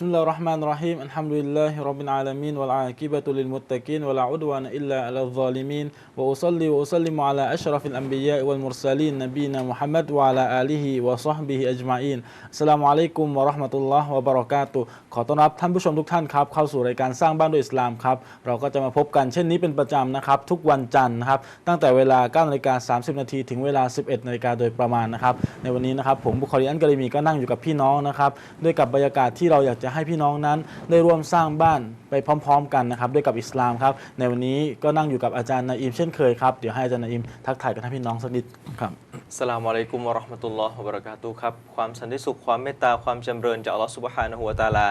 بسم الله الرحمن الرحيم الحمد لله رب العالمين والعاقبة للمتقين ولا عدوان إلا على الظالمين وأصلي وأسلم على أشرف الأنبياء والمرسلين نبينا محمد وعلى آله وصحبه أجمعين السلام عليكم ورحمة الله وبركاته ขอต้อนรับท่านผู้ชมทุกท่านครับเข้าสู่รายการสร้างบ้านด้วยอิสลามครับเราก็จะมาพบกันเช่นนี้เป็นประจำนะครับทุกวันจันทร์นะครับตั้งแต่เวลา9นาฬิกา30 นาทีถึงเวลา 11นาฬิกาโดยประมาณนะครับในวันนี้นะครับผมบุคอรีอันกะลีมีก็นั่งอยู่กับพี่น้องนะครับด้วยกับบรรยากาศที่เราอยากจะ ให้พี่น้องนั้นได้ร่วมสร้างบ้านไปพร้อม ๆ กันนะครับด้วยกับอิสลามครับในวันนี้ก็นั่งอยู่กับอาจารย์นาอิมเช่นเคยครับเดี๋ยวให้อาจารย์นาอิมทักทายกับท่านพี่น้องสักนิดครับสลามอะลัยกุมวะราะห์มะตุลลอฮ์วะบะเราะกาตุครับความสันติสุขความเมตตาความจำเริญจากอัลลอฮ์ซุบฮานะฮูวะตะอาลา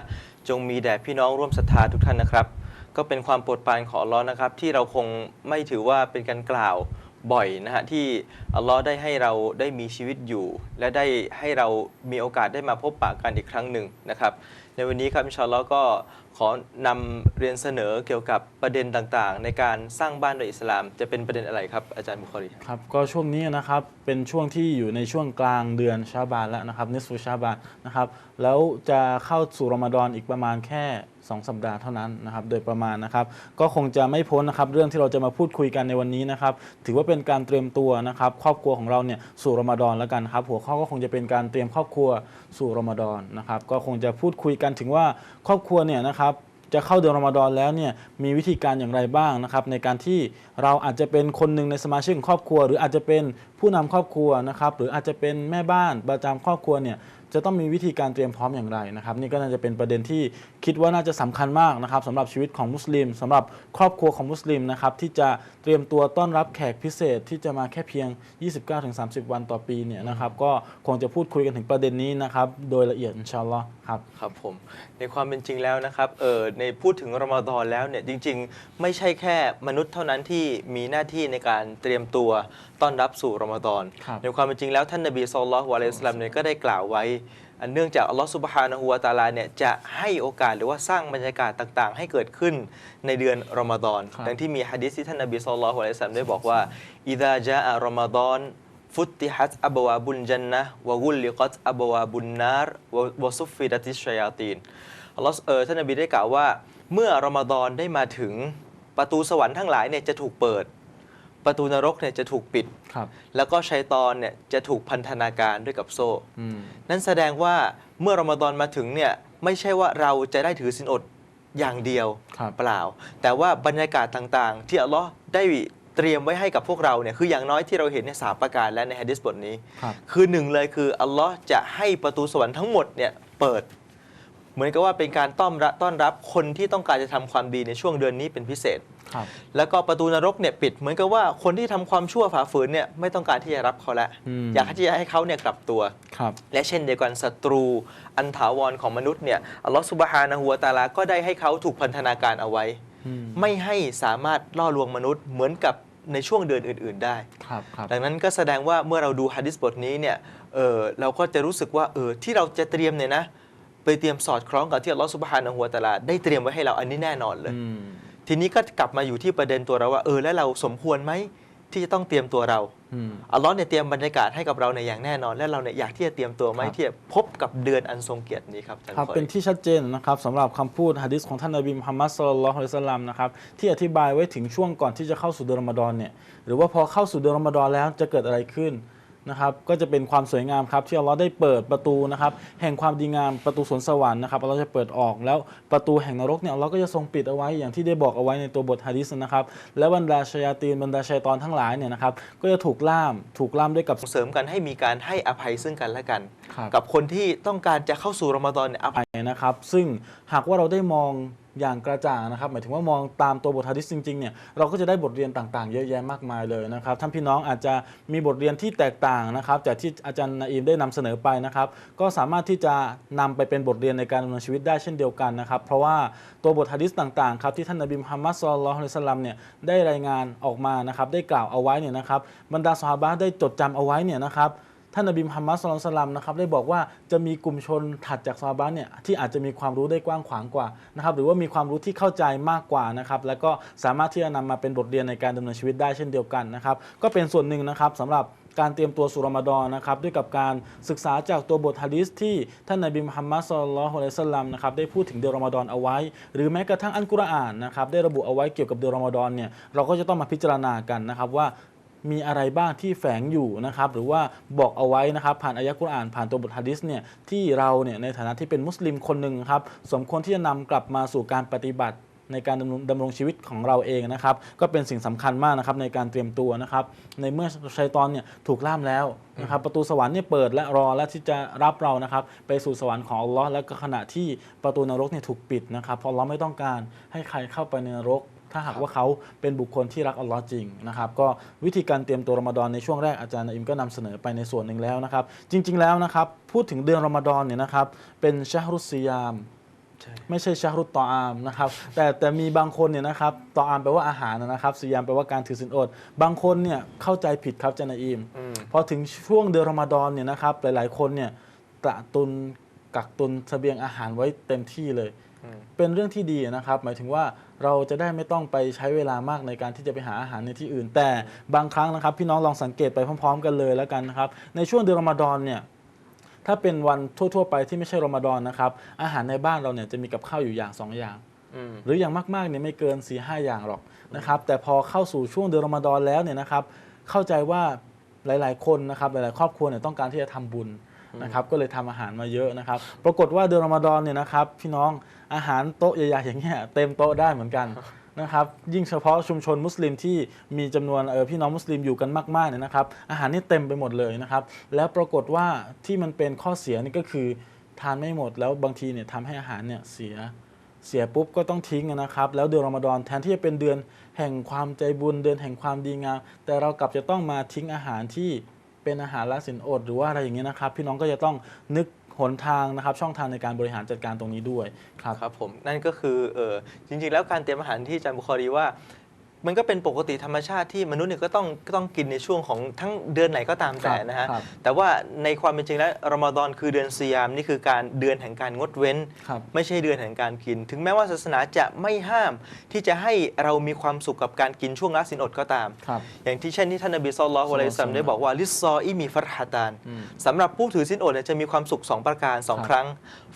จงมีแด่พี่น้องร่วมศรัทธาทุกท่านนะครับ ก็เป็นความโปรดปรานของอัลลอฮ์นะครับที่เราคงไม่ถือว่าเป็นการกล่าว บ่อยนะฮะที่อัลลอฮ์ได้ให้เราได้มีชีวิตอยู่ และได้ให้เรามีโอกาสได้มาพบปะกันอีกครั้งหนึ่งนะครับในวันนี้ครับอินชาอัลลอฮ์ก็ขอนำเรียนเสนอเกี่ยวกับประเด็นต่างๆ ในการสร้างบ้านโดยอิสลาม จะเป็นประเด็นอะไรครับอาจารย์บุคอรีครับก็ช่วงนี้นะครับเป็นช่วงที่อยู่ในช่วงกลางเดือนชาบานแล้วนะครับนิสฟูชาบานนะครับแล้วจะเข้าสู่รอมฎอนอีกประมาณแค่ 2 สัปดาห์เท่านั้นนะครับโดยประมาณนะครับ ก็คงจะไม่พ้นนะครับเรื่องที่เราจะมาพูดคุยกันในวันนี้นะครับถือว่าเป็นการเตรียมตัวนะครับครอบครัวของเราเนี่ยสู่รอมฎอนแล้วกันครับหัวข้อก็คงจะเป็นการเตรียมครอบครัวสู่รอมฎอนนะครับก็คงจะพูดคุยกันถึงว่าครอบครัวเนี่ยนะครับจะเข้าเดือนรอมฎอนแล้วเนี่ยมีวิธีการอย่างไรบ้างนะครับในการที่เราอาจจะเป็นคนหนึ่งในสมาชิกของครอบครัว หรืออาจจะเป็นผู้นำครอบครัวนะครับหรืออาจจะเป็นแม่บ้านประจำครอบครัวเนี่ย จะต้องมีวิธีการเตรียมพร้อมอย่างไรนะครับนี่ก็น่าจะเป็นประเด็นที่คิดว่าน่าจะสำคัญมากนะครับสำหรับชีวิตของมุสลิมสำหรับครอบครัวของมุสลิมนะครับที่จะเตรียมตัวต้อนรับแขกพิเศษที่จะมาแค่เพียง 29-30 วันต่อปีเนี่ยนะครับก็คงจะพูดคุยกันถึงประเด็นนี้นะครับโดยละเอียดอินชาอัลลอฮ์ครับครับผมในความเป็นจริงแล้วนะครับเออในพูดถึงรอมฎอนแล้วเนี่ยจริง ๆ ไม่ใช่แค่มนุษย์เท่านั้นที่มีหน้าที่ในการเตรียมตัวต้อนรับสู่รอมฎอนครับในความเป็นจริงแล้วท่านนบีสุลต่านละฮ์วะลัยฮิสสลามเนี่ยก็ได้กล่าวไว้ อันเนื่องจากอัลลอฮฺสุบฮานะฮูวะตะอาลาเนี่ยจะให้โอกาสหรือว่าสร้างบรรยากาศต่างๆ ให้เกิดขึ้นในเดือนรอมฎอนครับ ดังที่มีฮะดีษที่ท่านนบีสุลต่านละฮ์วะลัยฮิสสลามได้บอกว่าอิดาจาอะรอมฎอนฟุติฮัตอับวาบุลจันนะวะกุลลิกัตอับวาบุนนารวะวะซุฟฟิดัติชชัยาตีนอัลลอฮ์เออท่านนบีได้กล่าวว่า เมื่อรอมฎอนได้มาถึงประตูสวรรค์ทั้งหลายเนี่ยจะถูกเปิด ประตูนรกเนี่ยจะถูกปิด ครับ แล้วก็ชัยตอนเนี่ยจะถูกพันธนาการด้วยกับโซ่ อืม นั่นแสดงว่าเมื่อรอมฎอนมาถึงเนี่ยไม่ใช่ว่าเราจะได้ถือศีลอดอย่างเดียวครับ เปล่า แต่ว่าบรรยากาศต่างๆ ที่อัลลอฮ์ได้เตรียมไว้ให้กับพวกเราเนี่ยคืออย่างน้อยที่เราเห็นในสามประการและในฮะดิษบทนี้ ครับ คือหนึ่งเลยคืออัลลอฮ์จะให้ประตูสวรรค์ทั้งหมดเนี่ยเปิด เหมือนกับว่าเป็นการต้อนรับต้อนรับคนที่ต้องการจะทำความดีในช่วงเดือนนี้เป็นพิเศษ ครับ แล้วก็ประตูนรกเนี่ยปิดเหมือนกับว่าคนที่ทำความชั่วฝ่าฝืนเนี่ยไม่ต้องการที่จะรับเขาแล้วอืมอยากที่จะให้เขาเนี่ยกลับตัวครับและเช่นเดียวกันศัตรู อันถาวรของมนุษย์เนี่ยอัลลอฮฺสุบฮานะฮูวะตะอาลาก็ได้ให้เขาถูกพันธนาการเอาไว้อืมไม่ให้สามารถล่อลวงมนุษย์เหมือนกับในช่วงเดือนอื่น ๆ ได้ครับครับดังนั้นก็แสดงว่าเมื่อเราดูฮะดิษบทนี้เนี่ยเออเราก็จะรู้สึกว่าเออที่เราจะเตรียมเนี่ยนะไปเตรียมสอดคล้องกับที่อัลลอฮฺสุบฮานะฮูวะตะอาลาได้เตรียมไว้ให้เราอันนี้แน่นอนเลยอืม ทีนี้ก็กลับมาอยู่ที่ประเด็นตัวเราว่าเออแล้วเราสมควรไหมที่จะต้องเตรียมตัวเราอืมอัลลอฮ์เนี่ยเตรียมบรรยากาศให้กับเราในยอย่างแน่นอน และเราเนี่ยอยากที่จะเตรียมตัวไหมครับที่จะพบกับเดือนอันทรงเกียรตินี้ครับอาจารย์ครับขอเป็นที่ชัดเจนนะครับสำหรับคำพูดฮะดิษของท่านนบีมุฮัมมัดสุลลัลลอฮุอะลัยฮิวะสัลลัมนะครับที่อธิบายไว้ถึงช่วงก่อนที่จะเข้าสู่เดือนรอมฎอนเนี่ยหรือว่าพอเข้าสู่เดือนรอมฎอนแล้วจะเกิดอะไรขึ้น นะครับก็จะเป็นความสวยงามครับที่อัลลอฮ์ได้เปิดประตูนะครับแห่งความดีงามประตูสวนสวรรค์นะครับอัลลอฮ์จะเปิดออกแล้วประตูแห่งนรกเนี่ยอัลลอฮ์ก็จะทรงปิดเอาไว้อย่างที่ได้บอกเอาไว้ในตัวบทฮะดิษนะครับและบรรดาชายาตีนบรรดาชัยตอนทั้งหลายเนี่ยนะครับก็จะถูกล่ามถูกล่ามด้วยกับส่งเสริมกันให้มีการให้อภัยซึ่งกันและกันครับกับคนที่ต้องการจะเข้าสู่รอมฎอนเนี่ยอภัยไปนะครับ ซึ่งหากว่าเราได้มอง อย่างกระจ่างนะครับ หมายถึงว่ามองตามตัวบทฮะดิษจริงๆเนี่ยเราก็จะได้บทเรียนต่างๆ เยอะแยะมากมายเลยนะครับท่านพี่น้องอาจจะมีบทเรียนที่แตกต่างนะครับจากที่อาจารย์นาอิมได้นำเสนอไปนะครับ ก็สามารถที่จะนำไปเป็นบทเรียนในการดำเนินชีวิตได้เช่นเดียวกันนะครับ เพราะว่าตัวบทฮะดิษต่างๆครับที่ท่านนบีมุฮัมมัดสุลลัลลอฮุสลลัมเนี่ยได้รายงานออกมานะครับได้กล่าวเอาไว้เนี่ยนะครับบรรดาสหายได้จดจำเอาไว้เนี่ยนะครับ ท่านนบีมุฮัมมัดสุลลัลสลัมนะครับได้บอกว่าจะมีกลุ่มชนถัดจากซาบะเนี่ยที่อาจจะมีความรู้ได้กว้างขวางกว่านะครับหรือว่ามีความรู้ที่เข้าใจมากกว่านะครับแล้วก็สามารถที่จะนำมาเป็นบทเรียนในการดำเนินชีวิตได้เช่นเดียวกันนะครับก็เป็นส่วนหนึ่งนะครับสำหรับการเตรียมตัวสู่รอมฎอนนะครับด้วยกับการศึกษาจากตัวบทฮะดีษที่ท่านนบีมุฮัมมัดสุลลัลฮุอะลัยฮิวะสัลลัมนะครับได้พูดถึงเดือนรอมฎอนเอาไว้ หรือแม้กระทั่งอันกุรอานนะครับได้ระบุเอาไว้เกี่ยวกับเดือนรอมฎอนเนี่ยเราก็จะต้องมาพิจารณากันนะครับว่า มีอะไรบ้างที่แฝงอยู่นะครับหรือว่าบอกเอาไว้นะครับผ่านอายะกุรอานผ่านตัวบทฮะดิษเนี่ยที่เราเนี่ยในฐานะที่เป็นมุสลิมคนหนึ่งครับสมควรที่จะนำกลับมาสู่การปฏิบัติในการดำรงดำรงชีวิตของเราเองนะครับ ก็เป็นสิ่งสำคัญมากนะครับในการเตรียมตัวนะครับ ในเมื่อชัยตอนเนี่ยถูกล่ามแล้วนะครับประตูสวรรค์เนี่ยเปิดและรอและที่จะรับเรานะครับ ไปสู่สวรรค์ของอัลลอฮ์และก็ขณะที่ประตูนรกเนี่ยถูกปิดนะครับเพราะเราไม่ต้องการให้ใครเข้าไปในนรก ถ้าหากว่าเขาเป็นบุคคลที่รักอัลลอฮ์จริงนะครับก็วิธีการเตรียมตัวรอมฎอนในช่วงแรกอาจารย์นาอิมก็นำเสนอไปในส่วนหนึ่งแล้วนะครับ จริง ๆแล้วนะครับพูดถึงเดือนรอมฎอนเนี่ยนะครับเป็นชาฮรุสซิยามใช่ไม่ใช่ชาฮรุตตออามนะครับแต่แต่มีบางคนเนี่ยนะครับตออามแปลว่าอาหารนะครับซิยามแปลว่าการถือศีลอด บางคนเนี่ยเข้าใจผิดครับอาจารย์นาอิมอืมพอถึงช่วงเดือนรอมฎอนเนี่ยนะครับหลายๆคนเนี่ยตระตุนกักตุนเสบียงอาหารไว้เต็มที่เลยอืมเป็นเรื่องที่ดีนะครับ หมายถึงว่า เราจะได้ไม่ต้องไปใช้เวลามากในการที่จะไปหาอาหารในที่อื่น แต่บางครั้งนะครับ พี่น้องลองสังเกตไปพร้อม ๆ กันเลยแล้วกันนะครับ ในช่วงเดือนรอมฎอนเนี่ยถ้าเป็นวันทั่ว ๆ ไปที่ไม่ใช่รอมฎอนนะครับอาหารในบ้านเราเนี่ยจะมีกับข้าวอยู่อย่างสองอย่างอืมหรืออย่างมากๆเนี่ยไม่เกิน4ีหอย่างหรอกนะครับ แต่พอเข้าสู่ช่วงเดือนรอมฎอนแล้วเนี่ยนะครับ เข้าใจว่าหลาย ๆ คนนะครับหลาย ๆ ครอบครัวเนี่ยต้องการที่จะทำบุญนะครับ ก็เลยทำอาหารมาเยอะนะครับ ปรากฏว่าเดือนรอมฎอนเนี่ยนะครับ พี่น้อง อาหารโต๊ะใหญ่ๆอย่างเงี้ยเต็มโต๊ะได้เหมือนกันนะครับยิ่งเฉพาะชุมชนมุสลิมที่มีจำนวนเออพี่น้องมุสลิมอยู่กันมากๆเนี่ยนะครับ อาหารนี่เต็มไปหมดเลยนะครับ แล้วปรากฏว่าที่มันเป็นข้อเสียนี่ก็คือทานไม่หมดแล้วบางทีเนี่ยทำให้อาหารเนี่ยเสียเสียปุ๊บก็ต้องทิ้งนะครับ แล้วเดือนรอมฎอนแทนที่จะเป็นเดือนแห่งความใจบุญเดือนแห่งความดีงาม แต่เรากลับจะต้องมาทิ้งอาหารที่เป็นอาหารละสินอดหรือว่าอะไรอย่างเงี้ยนะครับ พี่น้องก็จะต้องนึก หนทางนะครับช่องทางในการบริหารจัดการตรงนี้ด้วยครับ ครับผมนั่นก็คือเออจริงๆ แล้วการเตรียมอาหารที่อาจารย์บุคอรีว่า มันก็เป็นปกติธรรมชาติที่มนุษย์เนี่ยก็ต้องก็ต้องกินในช่วงของทั้งเดือนไหนก็ตามแต่นะฮะ ครับแต่ว่าในความเป็นจริงแล้วรอมฎอนคือเดือนซียามนี่คือการเดือนแห่งการงดเว้น ครับ ไม่ใช่เดือนแห่งการกิน ถึงแม้ว่าศาสนาจะไม่ห้ามที่จะให้เรามีความสุขกับการกินช่วงละสินอดก็ตาม ครับ อย่างที่เช่นที่ท่านนบีสุลต่านละฮ์อะลัยฮิวะซัลลัมได้บอกว่าลิซซออีมีฟัรฮะตานอืมสำหรับผู้ถือสินอดเนี่ยจะมีความสุข 2 ประการ ครับ2ครั้ง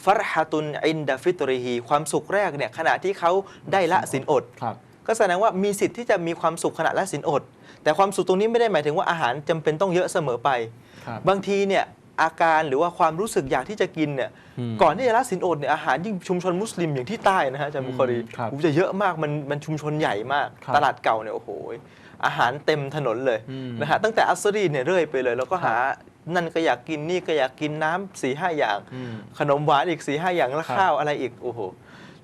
ฟัรฮะตุนอินดาฟิตริฮีความสุขแรกเนี่ยขณะที่เขาได้ละสินอด ครับ ก็แสดงว่ามีสิทธิ์ที่จะมีความสุขขณะละสินอด แต่ความสุขตรงนี้ไม่ได้หมายถึงว่าอาหารจำเป็นต้องเยอะเสมอไปครับบางทีเนี่ยอาการหรือว่าความรู้สึกอยากที่จะกินเนี่ยอืมก่อนที่จะละสินอดเนี่ยอาหารยิ่งชุมชนมุสลิมอย่างที่ใต้นะฮะอาจารย์บุคอรีอืมครับโอ้โหจะเยอะมากมันมันชุมชนใหญ่มากครับตลาดเก่าเนี่ยโอ้โหอาหารเต็มถนนเลยอืมนะฮะตั้งแต่อัสรีเนี่ยเรื่อยไปเลย แล้วก็ครับหานั่นก็อยากกินนี่ก็อยากกินน้ำสี่ห้าอย่างอืมขนมหวานอีกสี่ห้าอย่างแล้วครับข้าวอะไรอีกโอ้โห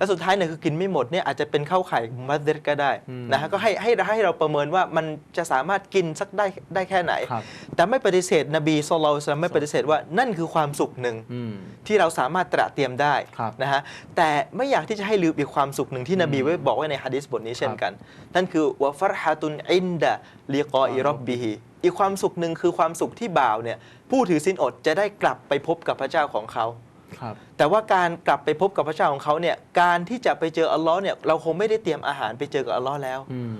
แล้วสุดท้ายเนี่ยคือกินไม่หมดเนี่ยอาจจะเป็นข้าวไข่มัสเดก็ได้อืมนะฮะก็ให้ให้ให้เราประเมินว่ามันจะสามารถกินสักได้ได้แค่ไหนครับแต่ไม่ปฏิเสธนบีสุลต่านไม่ปฏิเสธว่านั่นคือความสุขหนึ่งอืมที่เราสามารถตระเตรียมได้ครับนะฮะแต่ไม่อยากที่จะให้ลืมอีกความสุขหนึ่งที่นบีไว้บอกไว้ในฮะดิษบทนี้เช่นกัน นั่นคือวะฟัรฮะตุนอินดะลีกออิรับบิฮิอีกความสุขหนึ่งคือความสุขที่บ่าวเนี่ยผู้ถือศีลอดจะได้กลับไปพบกับพระเจ้าของเขา ครับ แต่ว่าการกลับไปพบกับพระเจ้าของเขาเนี่ยการที่จะไปเจออัลลอฮ์เนี่ยเราคงไม่ได้เตรียมอาหารไปเจอกับอัลลอฮ์แล้ว อืม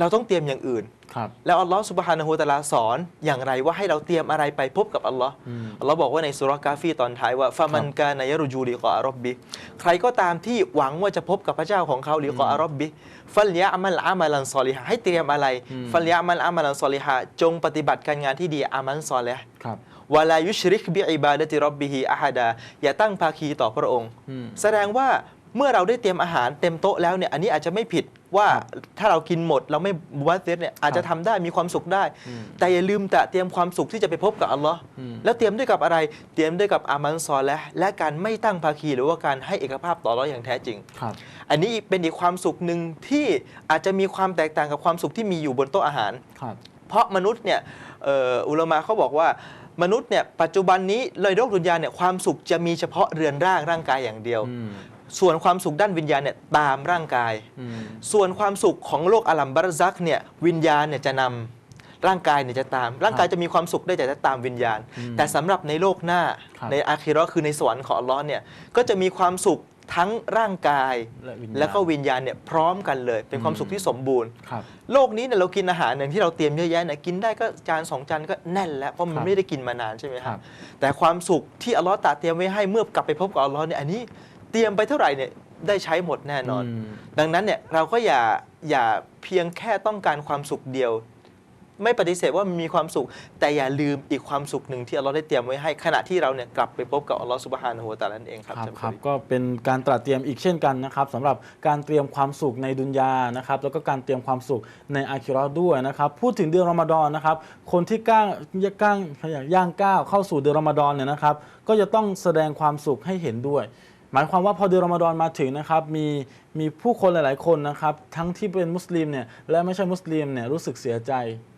เราต้องเตรียมอย่างอื่น ครับ แล้วอัลลอฮ์สุบฮานะฮูวะตะอาลาสอนอย่างไรว่าให้เราเตรียมอะไรไปพบกับอัลลอฮ์อืม อัลลอฮ์บอกว่าในสุรากาฟีตอนท้ายว่าฟามันกานายรุจูลิกออารบบิใครก็ตามที่หวังว่าจะพบกับพระเจ้าของเขาลิกออารบบิฟัลยะมัลอามัลันซอลิฮะให้เตรียมอะไร อืม ฟัลยะมัลอามัลันซอลิฮะจงปฏิบัติการงานที่ดีอามันซอลิฮ์ครับ วะลายุชริกบิอิบาดะติรับบิฮิอะฮัดา อย่าตั้งภาคีต่อพระองค์อืมแสดงว่าเมื่อเราได้เตรียมอาหารเต็มโต๊ะแล้วเนี่ยอันนี้อาจจะไม่ผิดว่าถ้าเรากินหมดเราไม่บุวัตเซตเนี่ยอาจจะทำได้มีความสุขได้อืมแต่อย่าลืมแต่เตรียมความสุขที่จะไปพบกับอัลลอฮ์อืมแล้วเตรียมด้วยกับอะไรเตรียมด้วยกับอามันซอและห์และการไม่ตั้งภาคีหรือว่าการให้เอกภาพต่ออัลลอฮ์อย่างแท้จริงครับอันนี้เป็นอีกความสุขหนึ่งที่อาจจะมีความแตกต่างกับความสุขที่มีอยู่บนโต๊ะอาหารครับเพราะมนุษย์เนี่ยเอ่ออุลามะเขาบอกว่า มนุษย์เนี่ยปัจจุบันนี้เลยโลกดุนยาเนี่ยความสุขจะมีเฉพาะเรือนร่างร่างกายอย่างเดียวอืมส่วนความสุขด้านวิญญาณเนี่ยตามร่างกายอืมส่วนความสุขของโลกอาลัมบารซักเนี่ยวิญญาณเนี่ยจะนำร่างกายเนี่ยจะตาม ร่างกายจะมีความสุขได้แต่จะตามวิญญาณอืมแต่สำหรับในโลกหน้าครับในอาคิเราะห์คือในสวรรค์ของอัลลอฮ์เนี่ยก็จะมีความสุข ทั้งร่างกายและวิญญาณ แล้วก็วิญญาณเนี่ยพร้อมกันเลย เป็นความสุขที่สมบูรณ์ ครับ โลกนี้เนี่ยเรากินอาหารอย่างที่เราเตรียมเยอะแยะเนี่ยกินได้ก็จานสองจานก็แน่นแล้วเพราะมัคนรับไม่ได้กินมานานใช่ไหมคครัรับบ แต่ความสุขที่อัลลอฮ์ตรัดเตรียมไว้ให้เมื่อกลับไปพบกับอัลลอฮ์เนี่ยอันนี้เตรียมไปเท่าไหร่เนี่ยได้ใช้หมดแน่นอน ม ดังนั้นเนี่ยเราก็อย่าอย่าเพียงแค่ต้องการความสุขเดียว ไม่ปฏิเสธว่ามันมีความสุข แต่อย่าลืมอีกความสุขหนึ่งที่อัลลอฮ์ได้เตรียมไว้ให้ขณะที่เราเนี่ยกลับไปพบกับอัลลอฮ์สุบฮานะฮูวะตะอาลานั่นเองครับครับท่านครับผู้ชมก็เป็นการตระเตรียมอีกเช่นกันนะครับสำหรับการเตรียมความสุขในดุนยานะครับแล้วก็การเตรียมความสุขในอาคิเราะห์ด้วยนะครับพูดถึงเดือนรอมฎอนนะครับคนที่ก้างก้างย่างก้าวเข้าสู่เดือนรอมฎอนเนี่ยนะครับก็จะต้องแสดงความสุขให้เห็นด้วยหมายความว่าพอเดือนรอมฎอนมาถึงนะครับมีมีผู้คนหลาย ๆ คนนะครับทั้งที่เป็นมุสลิมเนี่ยและไม่ใช่มุสลิมเนี่ยรู้สึกเสียใจอืม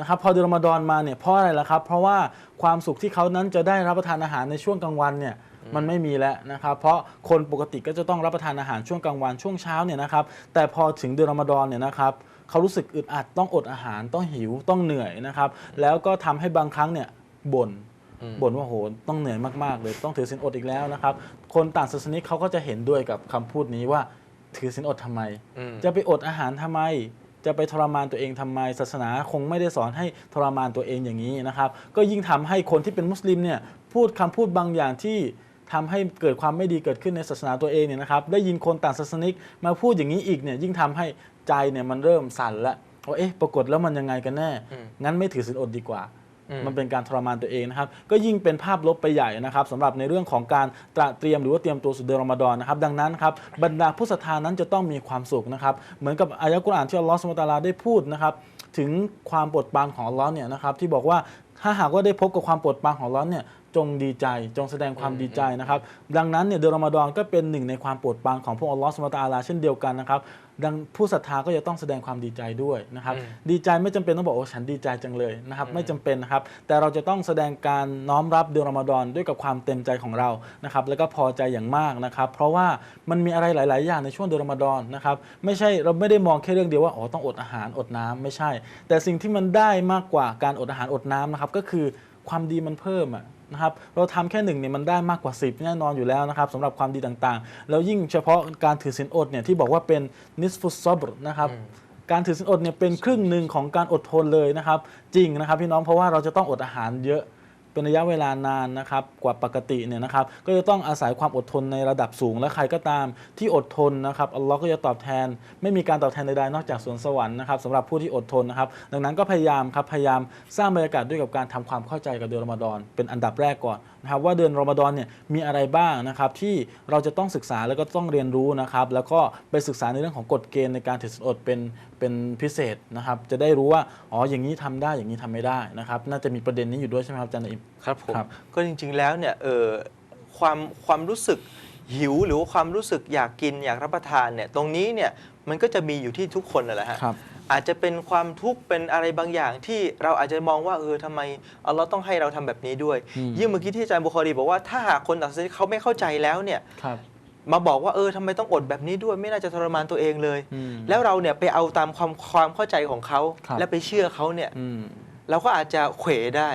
นะครับพอเดือนรอมฎอนมาเนี่ยเพราะอะไรล่ะครับ เพราะว่าความสุขที่เขานั้นจะได้รับประทานอาหารในช่วงกลางวันเนี่ยมันไม่มีแล้วนะครับ เพราะคนปกติก็จะต้องรับประทานอาหารช่วงกลางวันช่วงเช้าเนี่ยนะครับ แต่พอถึงเดือนรอมฎอนเนี่ยนะครับเขารู้สึกอึดอัดต้องอดอาหารต้องหิวต้องเหนื่อยนะครับ แล้วก็ทำให้บางครั้งเนี่ยบ่นอืมบ่นว่าโหต้องเหนื่อยมากๆเลยต้องถือศีลอดอีกแล้วนะครับ คนต่างศาสนิกเขาก็จะเห็นด้วยกับคำพูดนี้ว่าถือศีลอดทำไมอืมจะไปอดอาหารทำไม จะไปทรมานตัวเองทำไมศาสนาคงไม่ได้สอนให้ทรมานตัวเองอย่างนี้นะครับ ก็ยิ่งทำให้คนที่เป็นมุสลิมเนี่ยพูดคำพูดบางอย่างที่ทำให้เกิดความไม่ดีเกิดขึ้นในศาสนาตัวเองเนี่ยนะครับ ได้ยินคนต่างศาสนิกมาพูดอย่างนี้อีกเนี่ยยิ่งทำให้ใจเนี่ยมันเริ่มสั่นละว่าเอ๊ะปรากฏแล้วมันยังไงกันแน่อืมงั้นไม่ถือศีลอดดีกว่าอื มันเป็นการทรมานตัวเองนะครับ ก็ยิ่งเป็นภาพลบไปใหญ่นะครับสำหรับในเรื่องของการตระเตรียมหรือว่าเตรียมตัวสุดเดือนรอมฎอนนะครับ ดังนั้นครับบรรดาผู้ศรัทธานั้นจะต้องมีความสุขนะครับ เหมือนกับอายะกุรอานที่อัลลอฮฺสุลตาราได้พูดนะครับ ถึงความโปรดปรานของอัลลอฮ์เนี่ยนะครับที่บอกว่าถ้าหากว่าได้พบกับความโปรดปรานของอัลลอฮ์เนี่ย จงดีใจจงแสดงความดีใจนะครับ ดังนั้นเนี่ยเดือนรอมฎอนก็เป็นหนึ่งในความโปรดปรานของพระองค์อัลลอฮฺสุลตาราเช่นเดียวกันนะครับ ดังผู้ศรัทธาก็จะต้องแสดงความดีใจด้วยนะครับอืมดีใจไม่จำเป็นต้องบอกโอ้ฉันดีใจจังเลยนะครับ ไม่จำเป็นนะครับ แต่เราจะต้องแสดงการน้อมรับเดือนรอมฎอนด้วยกับความเต็มใจของเรานะครับ แล้วก็พอใจอย่างมากนะครับ เพราะว่ามันมีอะไรหลาย ๆ อย่างในช่วงเดือนรอมฎอนนะครับ ไม่ใช่เราไม่ได้มองแค่เรื่องเดียวว่าอ๋อต้องอดอาหารอดน้ำไม่ใช่ แต่สิ่งที่มันได้มากกว่าการอดอาหารอดน้ำนะครับก็คือความดีมันเพิ่มอะ นะครับเราทำแค่หนึ่งเนี่ยมันได้มากกว่า 10 แน่นอนอยู่แล้วนะครับสำหรับความดีต่างๆ แล้วยิ่งเฉพาะการถือศีลอดเนี่ยที่บอกว่าเป็นนิสฟุตซอบรนะครับอืมการถือศีลอดเนี่ยเป็นครึ่งหนึ่งของการอดทนเลยนะครับ จริงนะครับพี่น้องเพราะว่าเราจะต้องอดอาหารเยอะ เป็นระยะเวลานานนะครับกว่าปกติเนี่ยนะครับก็จะต้องอาศัยความอดทนในระดับสูง และใครก็ตามที่อดทนนะครับอัลลอฮ์ก็จะตอบแทน ไม่มีการตอบแทนใดๆนอกจากสวนสวรรค์นะครับสำหรับผู้ที่อดทนนะครับ ดังนั้นก็พยายามครับพยายามสร้างบรรยากาศด้วยกับการทำความเข้าใจกับเดือนรอมฎอนเป็นอันดับแรกก่อนนะครับว่าเดือนรอมฎอนเนี่ยมีอะไรบ้างนะครับที่เราจะต้องศึกษาแล้วก็ต้องเรียนรู้นะครับแล้วก็ไปศึกษาในเรื่องของกฎเกณฑ์ในการถือศีลอดเป็น เป็นพิเศษนะครับ จะได้รู้ว่าอ๋ออย่างนี้ทำได้อย่างนี้ทำไม่ได้นะครับ น่าจะมีประเด็นนี้อยู่ด้วยใช่ไหมครับอาจารย์นอิมครับผมครับก็จริง ๆแล้วเนี่ยเออความความรู้สึกหิวหรือว่าความรู้สึกอยากกินอยากรับประทานเนี่ยตรงนี้เนี่ยมันก็จะมีอยู่ที่ทุกคนนั่นแหละฮะครับอาจจะเป็นความทุกข์เป็นอะไรบางอย่างที่เราอาจจะมองว่าเออทำไมอัลลอฮ์ต้องให้เราทำแบบนี้ด้วยอืมยิ่งเมื่อกี้ที่อาจารย์บุคอรีบอกว่าถ้าหากคนต่างศาสนาเขาไม่เข้าใจแล้วเนี่ยครับ มาบอกว่าเออทำไมต้องอดแบบนี้ด้วยไม่น่าจะทรมานตัวเองเลย อืม แล้วเราเนี่ยไปเอาตามความความเข้าใจของเขา ครับ และไปเชื่อเขาเนี่ย อืม เราก็อาจจะเขวได้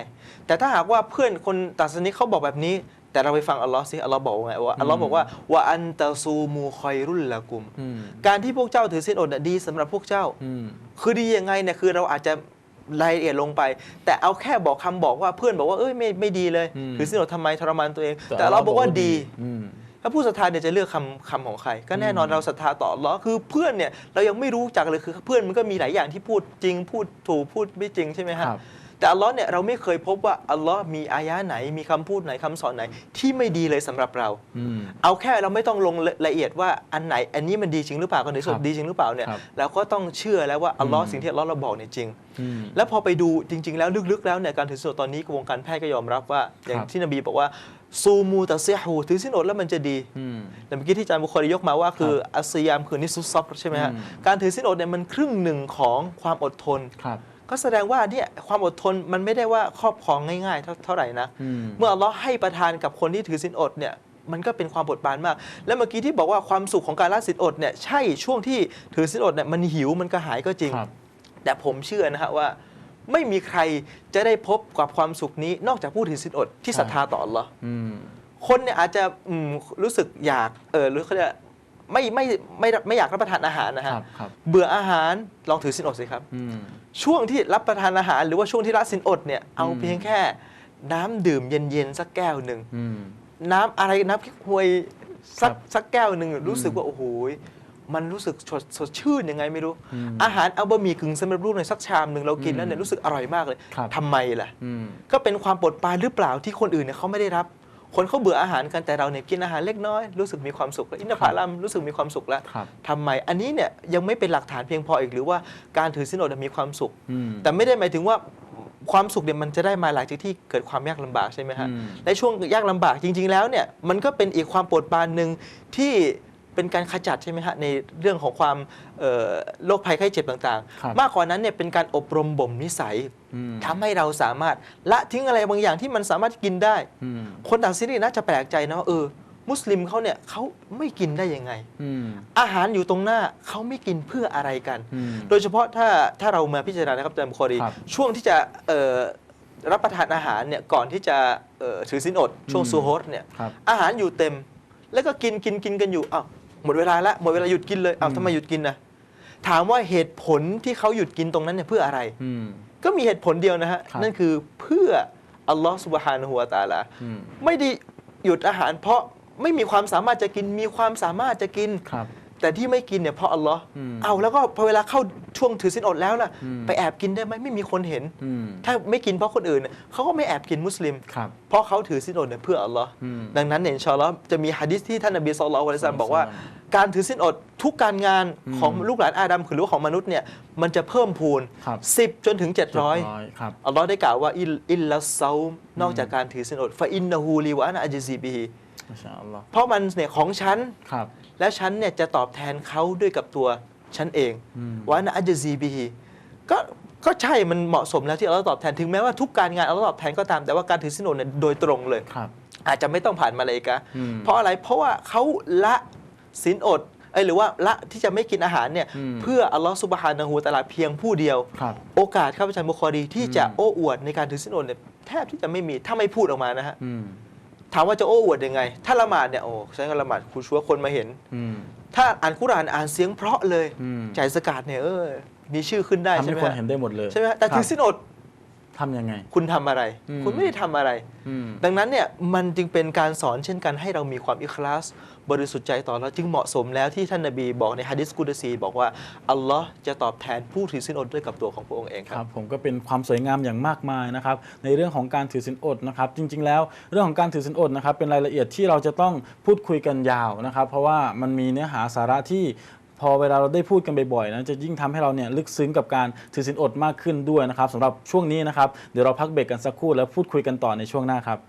แต่ถ้าหากว่าเพื่อนคนตัดสนิกเขาบอกแบบนี้ แต่เราไปฟังอัลลอฮ์สิอัลลอฮ์บอกว่าไงว่าอัลลอฮ์อืมบอกว่าว่าอันตะซูมูคอยรุลละกุม อืม การที่พวกเจ้าถือศีลอดน่ะดีสำหรับพวกเจ้า อืม คือดียังไงเนี่ยคือเราอาจจะรายละเอียดลงไป แต่เอาแค่บอกคำบอกว่าเพื่อนบอกว่าเอ้ยไม่ไม่ดีเลยอืม ถือศีลอดทำไมทรมานตัวเอง แต่เราบอกว่าดี อืม ถ้าผู้ศรัทธาเนี่ยจะเลือกคำคำของใคร ก็แน่นอนอืมเราศรัทธาต่ออัลเลาะห์คือเพื่อนเนี่ยเรายังไม่รู้จักเลยคือเพื่อนมันก็มีหลายอย่างที่พูดจริงพูดถูกพูดไม่จริงใช่ไหมฮะครับ แต่อัลเลาะห์เนี่ยเราไม่เคยพบว่าอัลเลาะห์มีอายะห์ไหน มีคำพูดไหนคำสอนไหน ที่ไม่ดีเลยสำหรับเราอืมเอาแค่เราไม่ต้องลงละเอียดว่าอันไหน อันนี้มันดีจริงหรือเปล่ากันไหนสครัดบดีจริงหรือเปล่าเนี่ยครับเราก็ต้องเชื่อแล้วว่าอัลเลาะห์อืมสิ่งที่อัลเลาะห์เราบอกเนี่ยจริงอืมแล้วพอไปดูจริง ๆ แล้วลึกๆแล้วเนี่ยการถือศีลอดตอนนี้วงการแพทย์ก็ยอมรับว่า อย่างครับที่นบีบอกว่าซูมูตะเซียฮูถือศีลอดแล้วมันจะดีอืมแต่เมื่อกี้ที่อาจารย์บุคอรียกมาว่าคืออัสยามคือนิสซุซอบใช่ไหมฮะอืมการถือศีลอดเนี่ยมันครึ่งหนึ่งของความอดทนครับ ก็แสดงว่าเนี่ยความอดทนมันไม่ได้ว่าครอบครองง่ายๆเท่าเท่าไหร่นะอืมเมื่ออัลเลาะห์ให้ประทานกับคนที่ถือศีลอดเนี่ยมันก็เป็นความบดบานมาก และเมื่อกี้ที่บอกว่าความสุขของการละศีลอดเนี่ยใช่ช่วงที่ถือศีลอดเนี่ยมันหิวมันกระหายก็จริง ครับ แต่ผมเชื่อนะฮะว่า ไม่มีใครจะได้พบกับความสุขนี้ นอกจากผู้ถือศีลอดที่ศรัทธาต่ออัลเลาะห์ อืม คนเนี่ยอาจจะอืมรู้สึกอยากเออหรือเขาเรียก ไม่ไม่ไม่ไม่ไม่อยากรับประทานอาหารนะคฮะรับครับเบื่ออาหารลองถือสินอดสิครับอืมช่วงที่รับประทานอาหารหรือว่าช่วงที่ละสินอดเนี่ยเอาอืมเพียงแค่น้ำดื่มเย็นๆสักแก้วหนึ่งอืมน้ำอะไรน้ำพริกหวยสักครับสักแก้วหนึ่งรู้สึกอืมว่าโอ้โหมันรู้สึกสดสดชื่นยังไงไม่รู้อืมอาหารเอาบะหมี่กึ่งสำเร็จรูปในอยสักชามหนึ่งเรากินแล้วเนี่ยอืมรู้สึกอร่อยมากเลยครับทำไมล่ะอืมก็เป็นความปวดปรานหรือเปล่าที่คนอื่นเนี่ยเขาไม่ได้รับ คนเขาเบื่ออาหารกันแต่เราเนี่ยกินอาหารเล็กน้อยรู้สึกมีความสุขแล้วอินทผลัมรู้สึกมีความสุขแล้วครับทำไมอันนี้เนี่ยยังไม่เป็นหลักฐานเพียงพออีกหรือว่าการถือสินอดมีความสุข อืม แต่ไม่ได้หมายถึงว่าความสุขเนี่ยมันจะได้มาหลังจากที่เกิดความยากลำบากใช่ไหมฮะอืม ในช่วงยากลำบากจริง ๆ แล้วเนี่ยมันก็เป็นอีกความปวดปรานหนึ่งที่ เป็นการขจัดใช่ไหมฮะในเรื่องของความเอ่อโรคภัยไข้เจ็บต่างครับ ๆ มากกว่านั้นเนี่ยเป็นการอบรมบ่มนิสัยอืมทำให้เราสามารถละทิ้งอะไรบางอย่างที่มันสามารถกินได้ อืมคนต่างศาสนาน่าจะแปลกใจนะว่าเออ มุสลิมเขาเนี่ยเขาไม่กินได้ยังไง อืมอาหารอยู่ตรงหน้าเขาไม่กินเพื่ออะไรกัน อืม โดยเฉพาะถ้าถ้าเรามาพิจารณานะครับอาจารย์บุคอรีครับช่วงที่จะเอ่อรับประทานอาหารเนี่ยก่อนที่จะเอ่อถือสินอดช่วงอืม ซูโฮสเนี่ยครับ อาหารอยู่เต็ม แล้วก็กินกินกินกันอยู่อ้าว หมดเวลาแล้วหมดเวลาหยุดกินเลยอ้าวอืมทำไมหยุดกินนะถามว่าเหตุผลที่เขาหยุดกินตรงนั้นเนี่ยเพื่ออะไรอืมก็มีเหตุผลเดียวนะฮะครับนั่นคือเพื่ออัลลอฮฺสุบฮานะฮูวะตะอาลาอืมไม่ได้หยุดอาหารเพราะไม่มีความสามารถจะกินมีความสามารถจะกินครับ แต่ที่ไม่กินเนี่ยเพราะอัลลอฮ์อืมเอาแล้วก็พอเวลาเข้าช่วงถือสินอดแล้วล่ะอืม ไปแอบกินได้ไหมไม่มีคนเห็น อืมถ้าไม่กินเพราะคนอื่นเนี่ยเขาก็ไม่แอบกินมุสลิม ครับ เพราะเขาถือสินอดเนี่ยเพื่ออัลลอฮ์อืมดังนั้นเนี่ยอินชาอัลลอฮ์จะมีฮะดิษที่ท่านนบีศ็อลลัลลอฮุอะลัยฮิวะซัลลัมบอกว่าอัลลอฮฺการถือสินอดทุกการงานอืมของลูกหลานอาดัมหรือว่าของมนุษย์เนี่ยมันจะเพิ่มพูน ครับ 10 จนถึง 700 700ครับ อัลลอฮ์ได้กล่าวว่าอิลอิลลัสเซาม์นอกจากการถือสินอดฟาอินนะฮูลีวะอานะอัจซีบิฮี มาชาอัลลอฮ์เพราะมันเนี่ยของฉัน ครับและฉันเนี่ยจะตอบแทนเขาด้วยกับตัวฉันเองอืมวานะอัจซีบิฮีก็ก็ใช่มันเหมาะสมแล้วที่เราตอบแทนถึงแม้ว่าทุกการงานเราตอบแทนก็ตามแต่ว่าการถือสินอดเนี่ยโดยตรงเลย ครับ อาจจะไม่ต้องผ่านมาเลยกะอืมเพราะอะไรเพราะว่าเขาละสินอดเอ้ยหรือว่าละที่จะไม่กินอาหารเนี่ยอืม เพื่ออัลลอฮฺสุบฮานะฮูวะตะอาลาเพียงผู้เดียว ครับ โอกาสครับอาจารย์บุคอรีที่จะอืม โอ้อวดในการถือสินอดเนี่ยแทบที่จะไม่มีถ้าไม่พูดออกมานะฮะ อืม ถามว่าจะโอ้อวดยังไง ถ้าละหมาดเนี่ยโอ้ใช้การละหมาดครูชัวร์คนมาเห็น อืม ถ้าอ่านกุรอานอ่านเสียงเพราะเลยอืม จ่ายสกาดเนี่ยเออมีชื่อขึ้นได้ทำใช่ให้ไหมคนฮะเห็นได้หมดเลยใช่ไหมฮะแต่ถือสินอด ทำยังไง คุณทำอะไร อืม คุณไม่ได้ทำอะไร อืม ดังนั้นเนี่ยมันจึงเป็นการสอนเช่นกันให้เรามีความอิคลาส บริสุทธิ์ใจต่อเราจึงเหมาะสมแล้วที่ท่านนบีบอกในฮะดิษกุดซี บอกว่า อัลลอฮ์จะตอบแทนผู้ถือสินอดด้วยกับตัวของพระองค์เองคครัรับ บผมก็เป็นความสวยงามอย่างมากมายนะครับในเรื่องของการถือศีลอดนะครับจริงๆ แล้วเรื่องของการถือศีลอดนะครับเป็นรายละเอียดที่เราจะต้องพูดคุยกันยาวนะครับ เพราะว่ามันมีเนื้อหาสาระที่ พอเวลาเราได้พูดกันบ่อยๆนะจะยิ่งทำให้เราเนี่ยลึกซึ้งกับการถือสินอดมากขึ้นด้วยนะครับสำหรับช่วงนี้นะครับเดี๋ยวเราพักเบรกกันสักครู่แล้วพูดคุยกันต่อในช่วงหน้าครับ